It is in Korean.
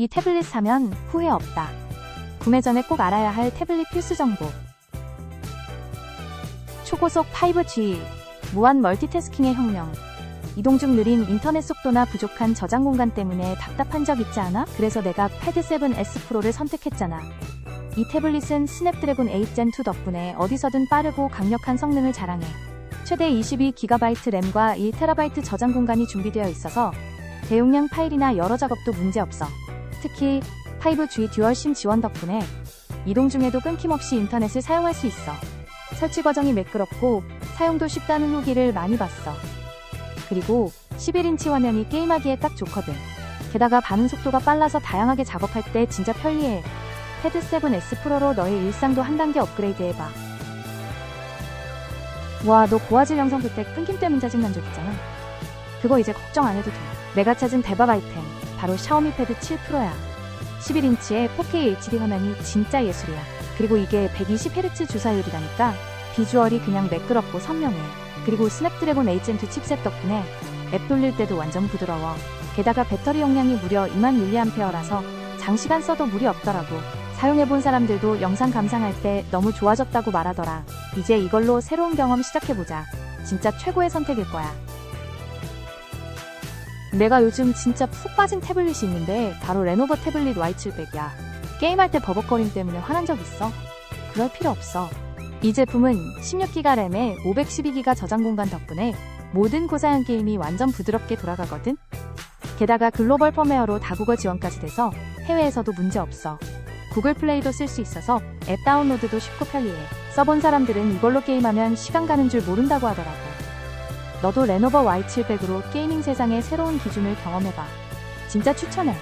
이 태블릿 사면 후회 없다. 구매 전에 꼭 알아야 할 태블릿 필수 정보. 초고속 5G, 무한 멀티태스킹의 혁명. 이동 중 느린 인터넷 속도나 부족한 저장 공간 때문에 답답한 적 있지 않아? 그래서 내가 패드 7S 프로를 선택했잖아. 이 태블릿은 스냅드래곤 8gen2 덕분에 어디서든 빠르고 강력한 성능을 자랑해. 최대 22GB 램과 1TB 저장 공간이 준비되어 있어서 대용량 파일이나 여러 작업도 문제없어. 특히 5G 듀얼 심 지원 덕분에 이동 중에도 끊김없이 인터넷을 사용할 수 있어. 설치 과정이 매끄럽고 사용도 쉽다는 후기를 많이 봤어. 그리고 11인치 화면이 게임하기에 딱 좋거든. 게다가 반응 속도가 빨라서 다양하게 작업할 때 진짜 편리해. 패드 7S 프로로 너의 일상도 한 단계 업그레이드 해봐. 와, 너 고화질 영상 볼때 끊김 때문에 짜증난 적 있잖아. 그거 이제 걱정 안 해도 돼. 내가 찾은 대박 아이템. 바로 샤오미 패드 7 프로야. 11인치의 4K HD 화면이 진짜 예술이야. 그리고 이게 120Hz 주사율이라니까 비주얼이 그냥 매끄럽고 선명해. 그리고 스냅드래곤 8gen2 칩셋 덕분에 앱 돌릴 때도 완전 부드러워. 게다가 배터리 용량이 무려 2만 mAh라서 장시간 써도 무리 없더라고. 사용해본 사람들도 영상 감상할 때 너무 좋아졌다고 말하더라. 이제 이걸로 새로운 경험 시작해보자. 진짜 최고의 선택일 거야. 내가 요즘 진짜 푹 빠진 태블릿이 있는데 바로 레노버 태블릿 Y700이야. 게임할 때 버벅거림 때문에 화난 적 있어? 그럴 필요 없어. 이 제품은 16기가 램에 512기가 저장 공간 덕분에 모든 고사양 게임이 완전 부드럽게 돌아가거든? 게다가 글로벌 펌웨어로 다국어 지원까지 돼서 해외에서도 문제 없어. 구글 플레이도 쓸 수 있어서 앱 다운로드도 쉽고 편리해. 써본 사람들은 이걸로 게임하면 시간 가는 줄 모른다고 하더라고. 너도 레노버 Y700으로 게이밍 세상의 새로운 기준을 경험해봐. 진짜 추천해.